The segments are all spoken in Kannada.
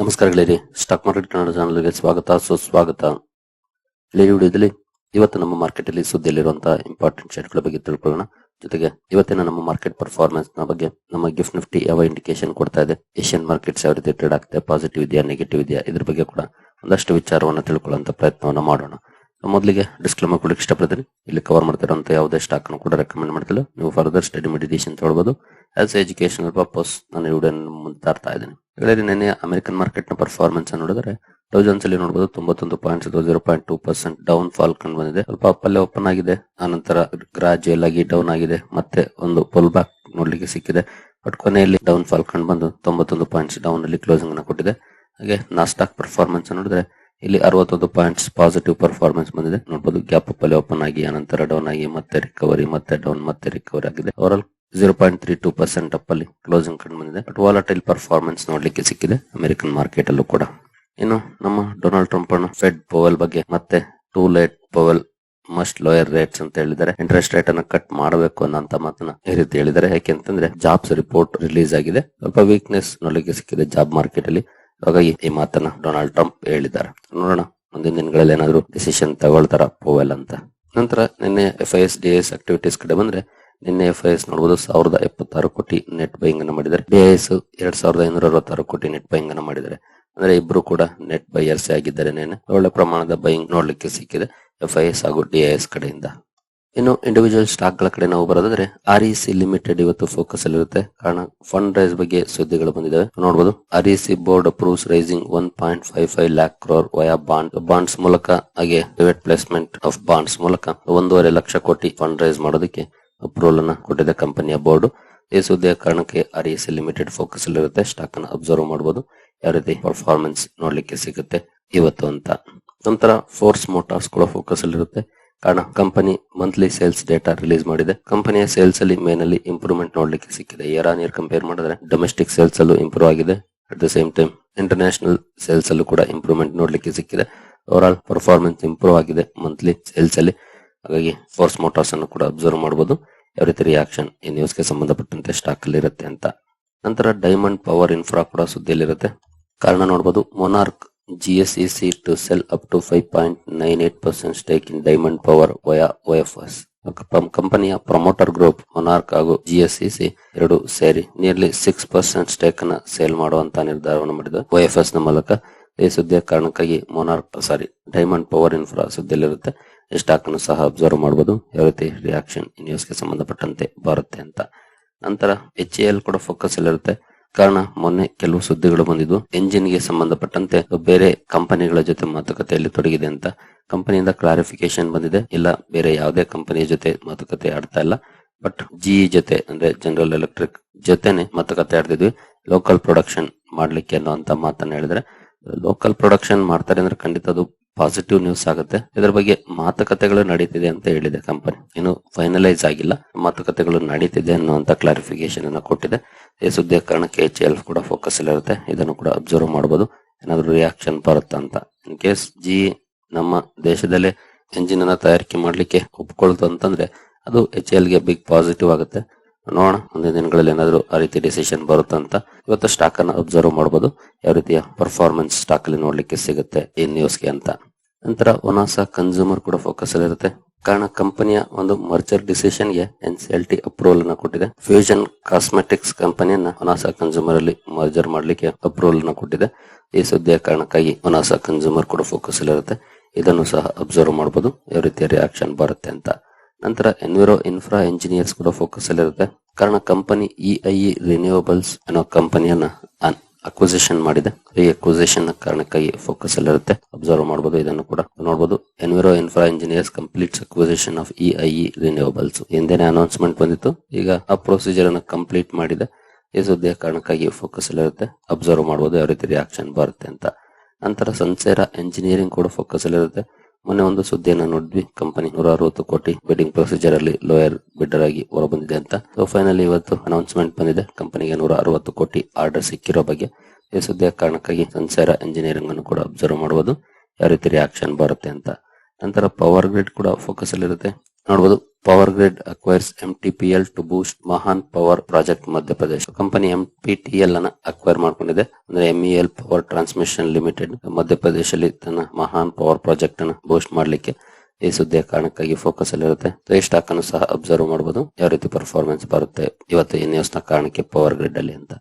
ನಮಸ್ಕಾರ ಗೆಳೆಯರಿ. ಸ್ಟಾಕ್ ಮಾರ್ಕೆಟ್ ಕನ್ನಡ ಚಾನಲ್ಗೆ ಸ್ವಾಗತ. ಸುಸ್ವಾಗತ. ಗೆಳೆಯರಿ, ವಿಡಿಯೋದಲ್ಲಿ ಇವತ್ತು ನಮ್ಮ ಮಾರ್ಕೆಟ್ ಅಲ್ಲಿ ಸುದ್ದಿಯಲ್ಲಿರುವಂತಹ ಇಂಪಾರ್ಟೆಂಟ್ ಶೇರ್ಗಳ ಬಗ್ಗೆ ತಿಳ್ಕೊಳ್ಳೋಣ. ಜೊತೆಗೆ ಇವತ್ತಿನ ನಮ್ಮ ಮಾರ್ಕೆಟ್ ಪರ್ಫಾರ್ಮೆನ್ಸ್ನ ಬಗ್ಗೆ ನಮ್ಮ ಗಿಫ್ಟ್ ನಿಫ್ಟಿ ಯಾವ ಇಂಡಿಕೇಶನ್ ಕೊಡ್ತಾ ಇದೆ ಏಷ್ಯನ್ ಮಾರ್ಕೆಟ್ಸ್ ಯಾವ ರೀತಿ ಟ್ರೇಡ್ ಆಗ್ತದೆ ಪಾಸಿಟಿವ್ ಇದೆಯಾ ನೆಗೆಟಿವ್ ಇದೆಯಾ, ಇದ್ರ ಬಗ್ಗೆ ಕೂಡ ಒಂದಷ್ಟು ವಿಚಾರವನ್ನು ತಿಳ್ಕೊಳ್ಳುವಂತ ಪ್ರಯತ್ನವನ್ನು ಮಾಡೋಣ. ಮೊದಲಿಗೆ ಡಿಸ್ಕ್ಲೇಮರ್ ಕೊಡಕ್ಕೆ ಇಷ್ಟಪಡ್ತೀನಿ. ಇಲ್ಲಿ ಕವರ್ ಮಾಡ್ತಿರೋಂಥ ಯಾವುದೇ ಸ್ಟಾಕ್ ಕೂಡ ರೆಕಮೆಂಡ್ ಮಾಡ್ತಿಲ್ಲ. ನೀವು ಫರ್ದರ್ ಸ್ಟಡಿ ಮೆಡಿಟೇಷನ್ ತಗೊಳ್ಬಹುದು ಆಸ್ ಎಜುಕೇಶನಲ್ ಪರ್ಪಸ್ ನಾನು ಈ ಮುಂದೆ ತರ್ತಾ ಇದ್ದೀನಿ. ಗೆಳೆಯರಿ ನಿನ್ನೆ ಅಮೆರಿಕನ್ ಮಾರ್ಕೆಟ್ನ ಪರ್ಫಾರ್ಮೆನ್ಸ್ ನೋಡಿದ್ರೆ ಡೌ ಜೋನ್ಸ್ ಅಲ್ಲಿ ನೋಡಬಹುದು ತೊಂಬತ್ತೊಂದು points zero point two percent down fall ಕಂಡು ಬಂದಿದೆ. ಸ್ವಲ್ಪ ಅಪ್ಪಲ್ಲೇ ಓಪನ್ ಆಗಿದೆ, ಆನಂತರ ಗ್ರಾಜುಯಲ್ ಆಗಿ ಡೌನ್ ಆಗಿದೆ, ಮತ್ತೆ ಒಂದು ಪುಲ್ ಬ್ಯಾಕ್ ನೋಡ್ಲಿಕ್ಕೆ ಸಿಕ್ಕಿದೆ. ಬಟ್ ಕೊನೆಯಲ್ಲಿ ಡೌನ್ ಫಾಲ್ ಕಂಡು ಬಂದು ತೊಂಬತ್ತೊಂದು ಪಾಯಿಂಟ್ಸ್ ಡೌನ್ ಅಲ್ಲಿ ಕ್ಲೋಸಿಂಗ್ ಅನ್ನು ಕೊಟ್ಟಿದೆ. ಹಾಗೆ ನಾಸ್ಟಾಕ್ ಪರ್ಫಾರ್ಮೆನ್ಸ್ ನೋಡಿದ್ರೆ, ಇಲ್ಲಿ ಅರವತ್ತೊಂದು ಪಾಯಿಂಟ್ಸ್ ಪಾಸಿಟಿವ್ ಪರ್ಫಾರ್ಮೆನ್ಸ್ ಬಂದಿದೆ. ನೋಡಬಹುದು ಗ್ಯಾಪ್ ಅಲ್ಲಿ ಓಪನ್ ಆಗಿ, ಆನಂತರ ಡೌನ್ ಆಗಿ, ಮತ್ತೆ ರಿಕವರಿ ಮತ್ತೆ ಡೌನ್ ಮತ್ತೆ ರಿಕವರಿ ಆಗಿದೆ. Over zero point three two percent up closing ಕಂಡು ಬಂದಿದೆ. ಬಟ್ ವಾಲಟೈಲ್ ಪರ್ಫಾರ್ಮೆನ್ಸ್ ನೋಡ್ಲಿಕ್ಕೆ ಸಿಕ್ಕಿದೆ. ಅಮೆರಿಕನ್ ಮಾರ್ಕೆಟ್ ಅಲ್ಲೂ ಕೂಡ. ಇನ್ನು ನಮ್ಮ ಡೊನಾಲ್ಡ್ ಟ್ರಂಪ್ ಅನ್ನು ಫೆಡ್ ಪೋವೆಲ್ ಬಗ್ಗೆ ಮತ್ತೆ too late Powell must lower rates ಅಂತ ಹೇಳಿದ್ದಾರೆ. ಇಂಟ್ರೆಸ್ಟ್ ರೇಟ್ ಅನ್ನು ಕಟ್ ಮಾಡಬೇಕು ಅನ್ನೋಂತ ಮಾತನ್ನ ಈ ರೀತಿ ಹೇಳಿದ್ದಾರೆ. ಯಾಕೆಂತಂದ್ರೆ ಜಾಬ್ಸ್ ರಿಪೋರ್ಟ್ ರಿಲೀಸ್ ಆಗಿದೆ. ಸ್ವಲ್ಪ ವೀಕ್ನೆಸ್ ನೋಡ್ಲಿಕ್ಕೆ ಸಿಕ್ಕಿದೆ ಜಾಬ್ ಮಾರ್ಕೆಟ್ ಅಲ್ಲಿ. ಹಾಗಾಗಿ ಈ ಮಾತನ್ನ ಡೊನಾಲ್ಡ್ ಟ್ರಂಪ್ ಹೇಳಿದ್ದಾರೆ. ನೋಡೋಣ, ಮುಂದಿನ ದಿನಗಳಲ್ಲಿ ಏನಾದ್ರು ಡಿಸಿಷನ್ ತಗೊಳ್ತಾರ ಪೋವೆಲ್ ಅಂತ. ನಂತರ ನಿನ್ನೆ F I S D S activities ಕಡೆ ಬಂದ್ರೆ ನಿನ್ನೆ ಎಫ್ ಐ ಎಸ್ ನೋಡಬಹುದು ಸಾವಿರದ ಎಪ್ಪತ್ತಾರು ಕೋಟಿ ನೆಟ್ ಬೈಯಿಂಗ್ ಅನ್ನು ಮಾಡಿದ್ದಾರೆ. ಡಿ ಎಸ್ ಎರಡ್ ಸಾವಿರದ ಐನೂರ ಅರವತ್ತಾರು ಕೋಟಿ ನೆಟ್ ಬೈಯಿಂಗ್ ಅನ್ನು ಮಾಡಿದ್ದಾರೆ. ಅಂದ್ರೆ ಇಬ್ರು ಕೂಡ ನೆಟ್ ಬೈಯರ್ಸ್ ಆಗಿದ್ದಾರೆ ನೇನೆ ಒಳ್ಳೆ ಪ್ರಮಾಣದ ಬೈಯಿಂಗ್ ನೋಡ್ಲಿಕ್ಕೆ ಸಿಕ್ಕಿದೆ ಎಫ್ ಐ ಎಸ್ ಹಾಗೂ ಡಿ ಎಸ್ ಕಡೆಯಿಂದ. ಇನ್ನು ಇಂಡಿವಿಜುವಲ್ ಸ್ಟಾಕ್ಗಳ ಕಡೆ ನಾವು ಬರೋದಾದ್ರೆ ಆರ್ ಇ ಸಿ ಲಿಮಿಟೆಡ್ ಇವತ್ತು ಫೋಕಸ್ ಅಲ್ಲಿ ಇರುತ್ತೆ. ಕಾರಣ ಫಂಡ್ ರೈಸ್ ಬಗ್ಗೆ ಸುದ್ದಿಗಳು ಬಂದಿದ್ದಾವೆ ನೋಡಬಹುದು R E C board approves raising one point five five lakh crore via bond bonds ಮೂಲಕ ಹಾಗೆ ಪ್ರೈವೇಟ್ ಪ್ಲೇಸ್ಮೆಂಟ್ ಆಫ್ ಬಾಂಡ್ಸ್ ಮೂಲಕ ಒಂದೂವರೆ ಲಕ್ಷ ಕೋಟಿ ಫಂಡ್ ರೈಸ್ ಮಾಡೋದಕ್ಕೆ ಅಪ್ರೂವಲ್ ಅನ್ನ ಕೊಟ್ಟಿದೆ ಕಂಪನಿಯ ಬೋರ್ಡ್ ಈ ಸುದ್ದಿಯ ಕಾರಣಕ್ಕೆ ಆರ್ ಎಸ್ ಲಿಮಿಟೆಡ್ ಫೋಕಸ್ ಅಲ್ಲಿ ಇರುತ್ತೆ ಸ್ಟಾಕ್ ಅನ್ನು ಅಬ್ಸರ್ವ್ ಮಾಡಬಹುದು ಯಾವ ರೀತಿ ಪರ್ಫಾರ್ಮೆನ್ಸ್ ನೋಡ್ಲಿಕ್ಕೆ ಸಿಗುತ್ತೆ ಇವತ್ತು ಅಂತ. ನಂತರ ಫೋರ್ಸ್ ಮೋಟಾರ್ಸ್ ಕೂಡ ಫೋಕಸ್ ಅಲ್ಲಿ ಇರುತ್ತೆ ಕಾರಣ, company monthly sales data release ಮಾಡಿದೆ. ಕಂಪನಿಯ ಸೇಲ್ಸ್ ಅಲ್ಲಿ ಮೇನ್ ಅಲ್ಲಿ ಇಂಪ್ರೂವ್ಮೆಂಟ್ ನೋಡ್ಲಿಕ್ಕೆ ಸಿಕ್ಕಿದೆ. ಇಯರ್ ಆನ್ ಇಯರ್ ಕಂಪೇರ್ ಮಾಡಿದ್ರೆ ಡೊಮೆಸ್ಟಿಕ್ ಸೇಲ್ಸ್ ಅಲ್ಲೂ ಇಂಪ್ರೂವ್ ಆಗಿದೆ. At the same time international sales ಅಲ್ಲೂ ಕೂಡ ಇಂಪ್ರೂವ್ಮೆಂಟ್ ನೋಡ್ಲಿಕ್ಕೆ ಸಿಕ್ಕಿದೆ. ಓವರ್ ಆಲ್ ಪರ್ಫಾರ್ಮೆನ್ಸ್ ಇಂಪ್ರೂವ್ ಆಗಿದೆ ಮಂತ್ಲಿ ಸೇಲ್ಸ್ ಅಲ್ಲಿ ಹಾಗಾಗಿ ಫೋರ್ಸ್ ಮೋಟಾರ್ಸ್ ಅನ್ನು ಕೂಡ ಅಬ್ಸರ್ವ್ ಮಾಡಬಹುದು ಯಾವ ರೀತಿ ರಿಯಾಕ್ಷನ್ ಈ ನ್ಯೂಸ್ಗೆ ಸಂಬಂಧಪಟ್ಟಂತೆ ಸ್ಟಾಕ್ ಅಲ್ಲಿ ಇರುತ್ತೆ ಅಂತ. ನಂತರ ಡೈಮಂಡ್ ಪವರ್ ಇನ್ಫ್ರಾ ಕೂಡ ಸುದ್ದಿಯಲ್ಲಿರುತ್ತೆ. ಕಾರಣ ನೋಡಬಹುದು Monarch GS E C to sell up to five point nine eight percent stake in Diamond Power via S ಕಂಪನಿಯ ಪ್ರಮೋಟರ್ ಗ್ರೂಪ್ ಮೊನಾರ್ಕ್ ಹಾಗೂ ಸಿ ಎರಡು ಸೇರಿ ನಿಯರ್ಲಿ ಸಿಕ್ಸ್ ಪರ್ಸೆಂಟ್ ಸ್ಟೇಕ್ ಅನ್ನ ಸೇಲ್ ಮಾಡುವಂತ ನಿರ್ಧಾರವನ್ನು ಮಾಡಿದೆ. ಎಸ್ನ ಮೂಲಕ ಈ ಸುದ್ದಿಯ ಕಾರಣಕ್ಕಾಗಿ Monarch sorry Diamond Power Infra ಸುದ್ದಿಯಲ್ಲಿರುತ್ತೆ. Stock ಅನ್ನು ಸಹ ಅಬ್ಸರ್ವ್ ಮಾಡಬಹುದು ಯಾವ ರೀತಿ ರಿಯಾಕ್ಷನ್ ನ್ಯೂಸ್ಗೆ ಸಂಬಂಧಪಟ್ಟಂತೆ ಬರುತ್ತೆ ಅಂತ. ನಂತರ ಎಚ್ ಎಲ್ ಕೂಡ ಫೋಕಸ್ ಅಲ್ಲಿರುತ್ತೆ ಕಾರಣ ಮೊನ್ನೆ ಕೆಲವು ಸುದ್ದಿಗಳು ಬಂದಿದ್ದು ಎಂಜಿನ್ಗೆ ಸಂಬಂಧಪಟ್ಟಂತೆ ಬೇರೆ ಕಂಪನಿಗಳ ಜೊತೆ ಮಾತುಕತೆಯಲ್ಲಿ ತೊಡಗಿದೆ ಅಂತ. ಕಂಪನಿಯಿಂದ ಕ್ಲಾರಿಫಿಕೇಶನ್ ಬಂದಿದೆ. ಇಲ್ಲ, ಬೇರೆ ಯಾವುದೇ ಕಂಪನಿಯ ಜೊತೆ ಮಾತುಕತೆ ಆಡ್ತಾ ಇಲ್ಲ. ಬಟ್ ಜಿ ಜೊತೆ, ಅಂದ್ರೆ ಜನರಲ್ ಎಲೆಕ್ಟ್ರಿಕ್ ಜೊತೆನೆ ಮಾತುಕತೆ ಆಡ್ತಿದ್ವಿ. ಲೋಕಲ್ ಪ್ರೊಡಕ್ಷನ್ ಮಾಡ್ಲಿಕ್ಕೆ ಅನ್ನೋ ಅಂತ ಮಾತನ್ನ ಹೇಳಿದ್ರೆ ಲೋಕಲ್ ಪ್ರೊಡಕ್ಷನ್ ಮಾಡ್ತಾರೆ ಅಂದ್ರೆ ಖಂಡಿತ ಅದು ಪಾಸಿಟಿವ್ ನ್ಯೂಸ್ ಆಗುತ್ತೆ. ಇದರ ಬಗ್ಗೆ ಮಾತುಕತೆಗಳು ನಡೀತಿದೆ ಅಂತ ಹೇಳಿದೆ ಕಂಪನಿ ಇನ್ನು ಫೈನಲೈಸ್ ಆಗಿಲ್ಲ. ಮಾತುಕತೆಗಳು ನಡೀತಿದೆ ಅನ್ನುವಂತ ಕ್ಲಾರಿಫಿಕೇಶನ್ ಅನ್ನ ಕೊಟ್ಟಿದೆ. ಈ ಸುದ್ದಿಯ ಕಾರಣಕ್ಕೆ ಎಚ್ ಎಲ್ ಕೂಡ ಫೋಕಸ್ ಇರುತ್ತೆ. ಇದನ್ನು ಕೂಡ ಅಬ್ಸರ್ವ್ ಮಾಡಬಹುದು ಏನಾದ್ರು ರಿಯಾಕ್ಷನ್ ಬರುತ್ತಾ ಅಂತ. ಇನ್ ಕೇಸ್ ಜಿ ನಮ್ಮ ದೇಶದಲ್ಲೇ ಎಂಜಿನ್ ಅನ್ನ ತಯಾರಿಕೆ ಮಾಡ್ಲಿಕ್ಕೆ ಒಪ್ಕೊಳ್ತು ಅಂತಂದ್ರೆ ಅದು ಎಚ್ ಎಲ್ಗೆ ಬಿಗ್ ಪಾಸಿಟಿವ್ ಆಗುತ್ತೆ. ನೋಡೋಣ. ಮುಂದಿನ ದಿನಗಳಲ್ಲಿ ಏನಾದ್ರು ಆ ರೀತಿ ಡಿಸಿಷನ್ ಬರುತ್ತಾ ಅಂತ. ಇವತ್ತು ಸ್ಟಾಕ್ ಅನ್ನ ಅಬ್ಸರ್ವ್ ಮಾಡಬಹುದು ಯಾವ ರೀತಿಯ ಪರ್ಫಾರ್ಮೆನ್ಸ್ ಸ್ಟಾಕ್ ಅಲ್ಲಿ ನೋಡ್ಲಿಕ್ಕೆ ಸಿಗುತ್ತೆ ಈ ನ್ಯೂಸ್ಗೆ ಅಂತ. ನಂತರ ಒನಾಸ ಕನ್ಸ್ಯೂಮರ್ ಕೂಡ ಫೋಕಸ್ ಅಲ್ಲಿ ಇರುತ್ತೆ. ಕಾರಣ ಕಂಪನಿಯ ಒಂದು ಮರ್ಜರ್ ಡಿಸಿಷನ್ಗೆ ಎನ್ ಸಿ ಟಿ ಅಪ್ರೂವಲ್ ಅನ್ನ ಕೊಟ್ಟಿದೆ. ಫ್ಯೂಷನ್ ಕಾಸ್ಮೆಟಿಕ್ಸ್ ಕಂಪನಿಯನ್ನ ಒನಾಸ ಕನ್ಸ್ಯೂಮರ್ ಅಲ್ಲಿ ಮರ್ಜರ್ ಮಾಡ್ಲಿಕ್ಕೆ ಅಪ್ರೂವಲ್ ಅನ್ನ ಕೊಟ್ಟಿದೆ. ಈ ಸುದ್ದಿಯ ಕಾರಣಕ್ಕಾಗಿ ಒನಾಸ ಕನ್ಸ್ಯೂಮರ್ ಕೂಡ ಫೋಕಸ್ ಇರುತ್ತೆ. ಇದನ್ನು ಸಹ ಅಬ್ಸರ್ವ್ ಮಾಡಬಹುದು ಯಾವ ರೀತಿಯ ರಿಯಾಕ್ಷನ್ ಬರುತ್ತೆ ಅಂತ. ನಂತರ ಎನ್ವಿರೋ ಇನ್ಫ್ರಾ ಇಂಜಿನಿಯರ್ಸ್ ಕೂಡ ಫೋಕಸ್ ಅಲ್ಲಿರುತ್ತೆ ಕಾರಣ ಕಂಪನಿ ಇ ಐ ರಿನ್ಯೂವಬಲ್ಸ್ ಅನ್ನೋ ಕಂಪನಿಯನ್ನ ಅಕ್ವಿಸಿಷನ್ ಮಾಡಿದೆ. ಈ ಅಕ್ವಿಸಿಷನ್ ಕಾರಣಕ್ಕಾಗಿ ಫೋಕಸ್ ಅಲ್ಲಿ ಇರುತ್ತೆ. ಅಬ್ಸರ್ವ್ ಮಾಡಬಹುದು ಇದನ್ನು ಕೂಡ ನೋಡಬಹುದು Enviro Infra Engineers completes acquisition of E I renewables ಹಿಂದೆನೆ ಅನೌನ್ಸ್ಮೆಂಟ್ ಬಂದಿತ್ತು. ಈಗ ಆ ಪ್ರೊಸೀಜರ್ ಅನ್ನು ಕಂಪ್ಲೀಟ್ ಮಾಡಿದೆ. ಈ ಸುದ್ದಿಯ ಕಾರಣಕ್ಕಾಗಿ ಫೋಕಸ್ ಅಲ್ಲಿರುತ್ತೆ ಅಬ್ಸರ್ವ್ ಮಾಡಬಹುದು ಯಾವ ರೀತಿ ರಿಯಾಕ್ಷನ್ ಬರುತ್ತೆ ಅಂತ. ನಂತರ ಸನ್ಸೇರಾ ಎಂಜಿನಿಯರಿಂಗ್ ಕೂಡ ಫೋಕಸ್ ಅಲ್ಲಿರುತ್ತೆ ಮೊನ್ನೆ ಒಂದು ಸುದ್ದಿಯನ್ನ ನೋಡಿದ್ವಿ. ಕಂಪನಿ ನೂರ ಅರವತ್ತು ಕೋಟಿ ಬಿಡಿಂಗ್ ಪ್ರೊಸೀಜರ್ ಅಲ್ಲಿ ಲೋಯರ್ ಬಿಡ್ಡರ್ ಆಗಿ ಹೊರಬಂದಿದೆ ಅಂತ. ಸೊ ಫೈನಲಿ ಇವತ್ತು ಅನೌನ್ಸ್ಮೆಂಟ್ ಬಂದಿದೆ. ಕಂಪನಿಗೆ ನೂರ ಅರವತ್ತು ಕೋಟಿ ಆರ್ಡರ್ ಸಿಕ್ಕಿರೋ ಬಗ್ಗೆ. ಈ ಸುದ್ದಿಯ ಕಾರಣಕ್ಕಾಗಿ ಸಂಸಾರ ಇಂಜಿನಿಯರಿಂಗ್ ಅನ್ನು ಕೂಡ ಅಬ್ಸರ್ವ್ ಮಾಡಬಹುದು ಯಾವ ರೀತಿ ರಿಯಾಕ್ಷನ್ ಬರುತ್ತೆ ಅಂತ. ನಂತರ ಪವರ್ ಗ್ರಿಡ್ ಕೂಡ ಫೋಕಸ್ ಅಲ್ಲಿ ಇರುತ್ತೆ ನೋಡಬಹುದು power grid acquires MTPL to boost Mahan power project Madhya Pradesh company MPTL ಅನ್ನ ಅಕ್ವೈರ್ ಮಾಡ್ಕೊಂಡಿದೆ. ಅಂದ್ರೆ ಎಂಇಎಲ್ ಪವರ್ ಟ್ರಾನ್ಸ್ಮಿಷನ್ ಲಿಮಿಟೆಡ್ ಮಧ್ಯಪ್ರದೇಶದಲ್ಲಿ ತನ್ನ ಮಹಾನ್ ಪವರ್ ಪ್ರಾಜೆಕ್ಟ್ ಅನ್ನು ಬೂಸ್ಟ್ ಮಾಡಲಿಕ್ಕೆ ಈ ಸುದ್ದಿಯ ಕಾರಣಕ್ಕಾಗಿ ಫೋಕಸ್ ಅಲ್ಲಿರುತ್ತೆ ಈ ಸ್ಟಾಕ್ ಅನ್ನು ಸಹ ಅಬ್ಸರ್ವ್ ಮಾಡಬಹುದು ಯಾವ ರೀತಿ ಪರ್ಫಾರ್ಮೆನ್ಸ್ ಬರುತ್ತೆ ಇವತ್ತು ಈ ನ ಕಾರಣಕ್ಕೆ ಪವರ್ ಗ್ರಿಡ್ ಅಲ್ಲಿ ಅಂತ.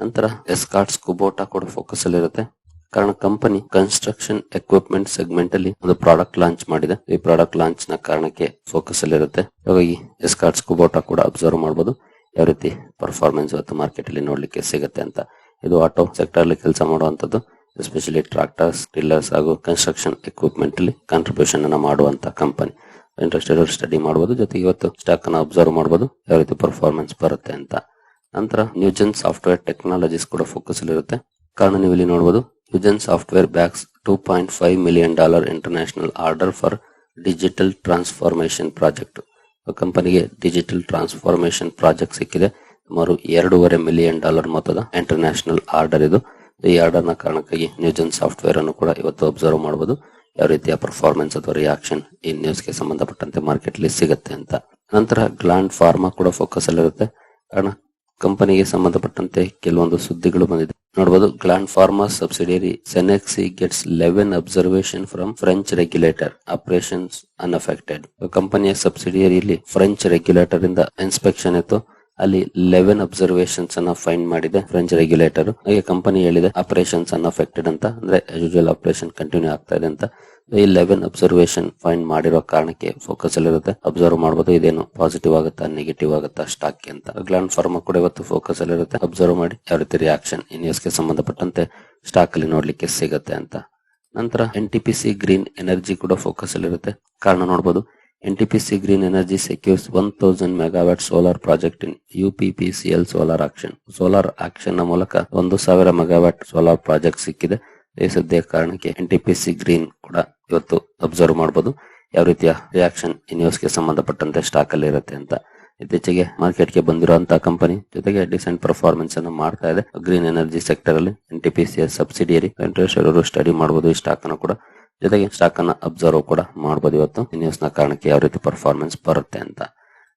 ನಂತರ ಎಸ್ಕಾಟ್ಸ್ ಕುಬೋಟಾ ಕೂಡ ಫೋಕಸ್ ಅಲ್ಲಿ ಇರುತ್ತೆ. ಕಾರಣ ಕಂಪನಿ ಕನ್ಸ್ಟ್ರಕ್ಷನ್ ಎಕ್ವಿಪ್ಮೆಂಟ್ ಸೆಗ್ಮೆಂಟ್ ಅಲ್ಲಿ ಒಂದು ಪ್ರಾಡಕ್ಟ್ ಲಾಂಚ್ ಮಾಡಿದೆ. ಈ ಪ್ರಾಡಕ್ಟ್ ಲಾಂಚ್ನ ಕಾರಣಕ್ಕೆ ಫೋಕಸ್ ಅಲ್ಲಿ ಇರುತ್ತೆ. ಹಾಗಾಗಿ ಎಸ್ಕಾರ್ಟ್ಸ್ ಕುಬೋಟಾ ಕೂಡ ಅಬ್ಸರ್ವ್ ಮಾಡಬಹುದು ಯಾವ ರೀತಿ ಪರ್ಫಾರ್ಮೆನ್ಸ್ ಇವತ್ತು ಮಾರ್ಕೆಟ್ ಅಲ್ಲಿ ನೋಡ್ಲಿಕ್ಕೆ ಸಿಗುತ್ತೆ ಅಂತ. ಇದು ಆಟೋ ಸೆಕ್ಟರ್ ಅಲ್ಲಿ ಕೆಲಸ ಮಾಡುವಂತದ್ದು ಎಸ್ಪೆಷಲಿ ಟ್ರಾಕ್ಟರ್ಸ್ ಟಿಲ್ಲರ್ಸ್ ಹಾಗೂ ಕನ್ಸ್ಟ್ರಕ್ಷನ್ ಎಕ್ವಿಪ್ಮೆಂಟ್ ಅಲ್ಲಿ ಕಾಂಟ್ರಿಬ್ಯೂಷನ್ ಅನ್ನ ಮಾಡುವಂತ ಕಂಪನಿ ಇಂಟ್ರೆಸ್ಟೆಡ್ ಸ್ಟಡಿ ಮಾಡಬಹುದು ಜೊತೆಗೆ ಇವತ್ತು ಸ್ಟಾಕ್ ಅನ್ನ ಅಬ್ಸರ್ವ್ ಮಾಡಬಹುದು ಯಾವ ರೀತಿ ಪರ್ಫಾರ್ಮೆನ್ಸ್ ಬರುತ್ತೆ ಅಂತ. ನಂತರ ನ್ಯೂಜನ್ ಸಾಫ್ಟ್ವೇರ್ ಟೆಕ್ನಾಲಜೀಸ್ ಕೂಡ ಫೋಕಸ್ ಅಲ್ಲಿ ಇರುತ್ತೆ. ಕಾರಣ ನೀವು ಇಲ್ಲಿ ನೋಡಬಹುದು Newgen software backs two point five million dollar international order for digital transformation project ಕಂಪನಿಗೆ ಡಿಜಿಟಲ್ ಟ್ರಾನ್ಸ್ಫಾರ್ಮೇಶನ್ ಪ್ರಾಜೆಕ್ಟ್ ಸಿಕ್ಕಿದೆ. ಸುಮಾರು ಎರಡೂವರೆ ಮಿಲಿಯನ್ ಡಾಲರ್ ಮೊತ್ತದ ಇಂಟರ್ನ್ಯಾಷನಲ್ ಆರ್ಡರ್ ಇದು. ಈ ಆರ್ಡರ್ನ ಕಾರಣಕ್ಕಾಗಿ ನ್ಯೂಜನ್ ಸಾಫ್ಟ್ವೇರ್ ಅನ್ನು ಕೂಡ ಇವತ್ತು ಅಬ್ಸರ್ವ್ ಮಾಡಬಹುದು ಯಾವ ರೀತಿಯ ಪರ್ಫಾರ್ಮೆನ್ಸ್ ಅಥವಾ ರಿಯಾಕ್ಷನ್ ಈ ನ್ಯೂಸ್ಗೆ ಸಂಬಂಧಪಟ್ಟಂತೆ ಮಾರ್ಕೆಟ್ ಅಲ್ಲಿ ಸಿಗುತ್ತೆ ಅಂತ. ನಂತರ ಗ್ಲಾಂಡ್ ಫಾರ್ಮಾ ಕೂಡ ಫೋಕಸ್ ಅಲ್ಲಿರುತ್ತೆ. ಕಾರಣ ಕಂಪನಿಗೆ ಸಂಬಂಧಪಟ್ಟಂತೆ ಕೆಲವೊಂದು ಸುದ್ದಿಗಳು ಬಂದಿದೆ. ನೋಡಬಹುದು Gland Pharma subsidiary Cenexi gets eleven observation from French regulator. Operations unaffected ಕಂಪನಿಯ ಸಬ್ಸಿಡಿಯರಿಯಲ್ಲಿ ಫ್ರೆಂಚ್ ರೆಗ್ಯುಲೇಟರ್ ಇಂದ ಇನ್ಸ್ಪೆಕ್ಷನ್ ಇತ್ತು. ಅಲ್ಲಿ ಲೆವೆನ್ ಅಬ್ಸರ್ವೇಷನ್ಸ್ ಅನ್ನ ಫೈಂಡ್ ಮಾಡಿದೆ ಫ್ರೆಂಚ್ ರೆಗ್ಯುಲೇಟರ್. ಹಾಗೆ ಕಂಪನಿ ಹೇಳಿದೆ, ಆಪರೇಷನ್ಸ್ ಅನ್ಅಫೆಕ್ಟೆಡ್ ಅಂತ. ಅಂದ್ರೆ ಯೂಶುವಲ್ ಆಪರೇಷನ್ ಕಂಟಿನ್ಯೂ ಆಗ್ತಾ ಇದೆ ಅಂತ. ಈ ಲೆವೆನ್ ಅಬ್ಸರ್ವೇಷನ್ ಫೈಂಡ್ ಮಾಡಿರೋ ಕಾರಣಕ್ಕೆ ಫೋಕಸ್ ಅಲ್ಲಿರುತ್ತೆ. ಅಬ್ಸರ್ವ್ ಮಾಡಬಹುದು ಇದೇನು ಪಾಸಿಟಿವ್ ಆಗುತ್ತಾ ನೆಗೆಟಿವ್ ಆಗುತ್ತಾ ಸ್ಟಾಕ್ ಅಂತ. ಗ್ಲಾಂಡ್ ಫಾರ್ಮಾ ಕೂಡ ಇವತ್ತು ಫೋಕಸ್ ಅಲ್ಲಿರುತ್ತೆ. ಅಬ್ಸರ್ವ್ ಮಾಡಿ, ಯಾವ ರೀತಿ ರಿಯಾಕ್ಷನ್ ನ್ಯೂಸ್ಗೆ ಸಂಬಂಧಪಟ್ಟಂತೆ ಸ್ಟಾಕ್ ಅಲ್ಲಿ ನೋಡ್ಲಿಕ್ಕೆ ಸಿಗುತ್ತೆ ಅಂತ. ನಂತರ N T P C green energy ಕೂಡ ಫೋಕಸ್ ಅಲ್ಲಿರುತ್ತೆ. ಕಾರಣ ನೋಡಬಹುದು N T P C green energy secures one thousand megawatt solar project in U P P C L solar auction solar ಆಕ್ಷನ್ನ ಮೂಲಕ ಒಂದು ಸಾವಿರ ಮೆಗಾವ್ಯಾಟ್ ಸೋಲಾರ್ ಪ್ರಾಜೆಕ್ಟ್ ಸಿಕ್ಕಿದೆ. ಈ ಸದ್ಯ ಕಾರಣಕ್ಕೆ N T P C green ಕೂಡ ಇವತ್ತು ಅಬ್ಸರ್ವ್ ಮಾಡಬಹುದು ಯಾವ ರೀತಿಯ ರಿಯಾಕ್ಷನ್ ಈ ನ್ಯೂಸ್ಗೆ ಸಂಬಂಧಪಟ್ಟಂತೆ ಸ್ಟಾಕ್ ಅಲ್ಲಿ ಇರುತ್ತೆ ಅಂತ. ಇತ್ತೀಚೆಗೆ ಮಾರ್ಕೆಟ್ಗೆ ಬಂದಿರುವಂತಹ ಕಂಪನಿ ಜೊತೆಗೆ ಡಿಸೆಂಟ್ ಪರ್ಫಾರ್ಮೆನ್ಸ್ ಅನ್ನು ಮಾಡ್ತಾ ಇದೆ. ಗ್ರೀನ್ ಎನರ್ಜಿ ಸೆಕ್ಟರ್ ಅಲ್ಲಿ N T P C subsidiary interest ಅವರು ಸ್ಟಡಿ ಮಾಡಬಹುದು ಈ ಸ್ಟಾಕ್ ಅನ್ನು ಕೂಡ. ಜೊತೆಗೆ ಸ್ಟಾಕ್ ಅನ್ನ ಅಬ್ಸರ್ವ್ ಕೂಡ ಮಾಡಬಹುದು ಇವತ್ತು. ನ್ಯೂಸ್ನ ಕಾರಣಕ್ಕೆ ಯಾವ ರೀತಿ ಪರ್ಫಾರ್ಮೆನ್ಸ್ ಬರುತ್ತೆ ಅಂತ.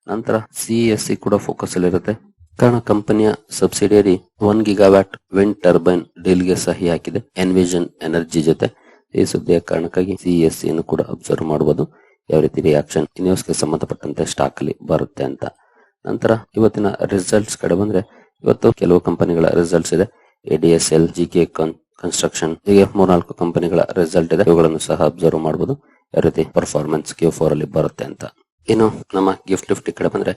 ನಂತರ ಸಿ ಕೂಡ ಫೋಕಸ್ ಅಲ್ಲಿ ಇರುತ್ತೆ ಕಾರಣ ಕಂಪನಿಯ subsidiary one gigawatt wind turbine ಡೀಲ್ಗೆ ಸಹಿ ಹಾಕಿದೆ. ಎನ್ವಿಷನ್ ಎನರ್ಜಿ ಜೊತೆ. ಈ ಸುದ್ದಿಯ ಕಾರಣಕ್ಕಾಗಿ ಸಿಎಸ್ ಸಿ ಅನ್ನು ಕೂಡ ಅಬ್ಸರ್ವ್ ಮಾಡಬಹುದು ಯಾವ ರೀತಿ ರಿಯಾಕ್ಷನ್ ನ್ಯೂಸ್ಗೆ ಸಂಬಂಧಪಟ್ಟಂತೆ ಸ್ಟಾಕ್ ಅಲ್ಲಿ ಬರುತ್ತೆ ಅಂತ. ನಂತರ ಇವತ್ತಿನ ರಿಸಲ್ಟ್ಸ್ ಕಡೆ ಬಂದ್ರೆ ಇವತ್ತು ಕೆಲವು ಕಂಪನಿಗಳ ರಿಸಲ್ಟ್ಸ್ ಇದೆ. ಎಡಿಎಸ್ಎಲ್ ಜಿ ಕೆ ಕನ್ಸ್ಟ್ರಕ್ಷನ್ ಹೀಗೆ ಮೂರ್ನಾಲ್ಕು ಕಂಪನಿಗಳ ರಿಸಲ್ಟ್ ಇದೆ. ಇವುಗಳನ್ನು ಸಹ ಅಬ್ಸರ್ವ್ ಮಾಡಬಹುದು ಯಾವ ರೀತಿ ಪರ್ಫಾರ್ಮೆನ್ಸ್ ಕ್ಯೂ ಫೋರ್ ಅಲ್ಲಿ ಬರುತ್ತೆ ಅಂತ. ಇನ್ನು ನಮ್ಮ ಗಿಫ್ಟ್ ನಿಫ್ಟಿ ಕಡೆ ಬಂದ್ರೆ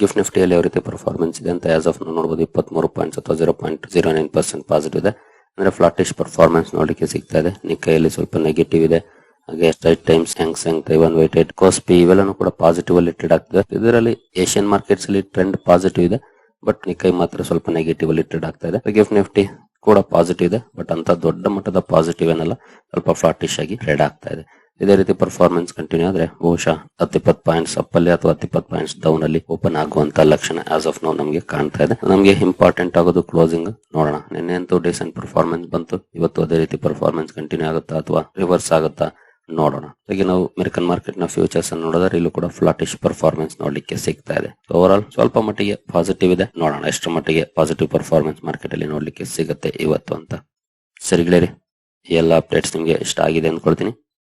ಗಿಫ್ಟ್ ನಿಫ್ಟಿಯಲ್ಲಿ ಯಾವ ರೀತಿ ಪರ್ಫಾರ್ಮೆನ್ಸ್ ಇದೆ ಅಂತ ಆಸ್ ಆಫ್ ನೋಡಬಹುದು ಇಪ್ಪತ್ಮೂರು ಪಾಯಿಂಟ್ಸ್ ಅಥವಾ zero point zero nine percent positive ಇದೆ. ಅಂದ್ರೆ ಫ್ಲಾಟಿಶ್ ಪರ್ಫಾರ್ಮೆನ್ಸ್ ನೋಡಲಿಕ್ಕೆ ಸಿಗ್ತಾ ಇದೆ. ನಿಕ್ಕೈಯಲ್ಲಿ ಸ್ವಲ್ಪ ನೆಗೆಟಿವ್ ಇದೆ. ಹಾಗೆ Straits Times Samsung weight weighted Kospi ಇವೆಲ್ಲನೂ ಕೂಡ ಪಾಸಿಟಿವ್ ಅಲ್ಲಿ ಟ್ರೇಡ್ ಆಗ್ತದೆ ಇದರಲ್ಲಿ ಏಷ್ಯನ್ ಮಾರ್ಕೆಟ್ಸ್ ಅಲ್ಲಿ ಟ್ರೆಂಡ್ ಪಾಸಿಟಿವ್ ಇದೆ. ಬಟ್ ನಿಕ್ಕೈ ಮಾತ್ರ ಸ್ವಲ್ಪ ನೆಗೆಟಿವ್ ಅಲ್ಲಿ ಟ್ರೇಡ್ ಆಗ್ತಾ ಇದೆ. ಗಿಫ್ಟ್ ನಿಫ್ಟಿ ಕೂಡ ಪಾಸಿಟಿವ್ ಇದೆ. ಬಟ್ ಅಂತ ದೊಡ್ಡ ಮಟ್ಟದ ಪಾಸಿಟಿವ್ ಏನಲ್ಲ, ಸ್ವಲ್ಪ ಫ್ಲಾಟಿಶ್ ಆಗಿ ಟ್ರೇಡ್ ಆಗ್ತಾ ಇದೆ. ಇದೇ ರೀತಿ ಪರ್ಫಾರ್ಮೆನ್ಸ್ ಕಂಟಿನ್ಯೂ ಆದ್ರೆ ಬಹುಶಃ ಹತ್ತಿಪ್ಪತ್ ಪಾಯಿಂಟ್ಸ್ ಅಪ್ ಅಲ್ಲಿ ಅಥವಾ ಹತ್ತಿಪ್ಪತ್ ಪಾಯಿಂಟ್ಸ್ ಡೌನ್ ಅಲ್ಲಿ ಓಪನ್ ಆಗುವಂತ ಲಕ್ಷಣ ಆಸ್ ಆಫ್ ನೌ ನಮಗೆ ಕಾಣ್ತಾ ಇದೆ. ನಮಗೆ ಇಂಪಾರ್ಟೆಂಟ್ ಆಗೋದು ಕ್ಲೋಸಿಂಗ್ ನೋಡೋಣ. ನಿನ್ನೆ ಅಂತೂ ಡಿಸೆಂಟ್ ಪರ್ಫಾರ್ಮೆನ್ಸ್ ಬಂತು. ಇವತ್ತು ಅದೇ ರೀತಿ ಪರ್ಫಾರ್ಮೆನ್ಸ್ ಕಂಟಿನ್ಯೂ ಆಗುತ್ತಾ ಅಥವಾ ರಿವರ್ಸ್ ಆಗುತ್ತಾ ನೋಡೋಣ. ಹಾಗೆ ನಾವು ಅಮೆರಿಕನ್ ಮಾರ್ಕೆಟ್ನ ಫ್ಯೂಚರ್ಸ್ ಅನ್ನು ನೋಡಿದ್ರೆ ಇಲ್ಲೂ ಕೂಡ ಫ್ಲಾಟಿಶ್ ಪರ್ಫಾರ್ಮೆನ್ಸ್ ನೋಡ್ಲಿಕ್ಕೆ ಸಿಗ್ತಾ ಇದೆ. ಓವರ್ ಆಲ್ ಸ್ವಲ್ಪ ಮಟ್ಟಿಗೆ ಪಾಸಿಟಿವ್ ಇದೆ. ನೋಡೋಣ ಎಷ್ಟು ಮಟ್ಟಿಗೆ ಪಾಸಿಟಿವ್ ಪರ್ಫಾರ್ಮೆನ್ಸ್ ಮಾರ್ಕೆಟ್ ಅಲ್ಲಿ ನೋಡ್ಲಿಕ್ಕೆ ಸಿಗುತ್ತೆ ಇವತ್ತು ಅಂತ. ಸರಿ ಗೆಳೆಯರಿ ಈ ಎಲ್ಲ ಅಪ್ಡೇಟ್ಸ್ ನಿಮಗೆ ಇಷ್ಟ ಆಗಿದೆ ಅಂದ್ಕೊಳ್ತೀನಿ.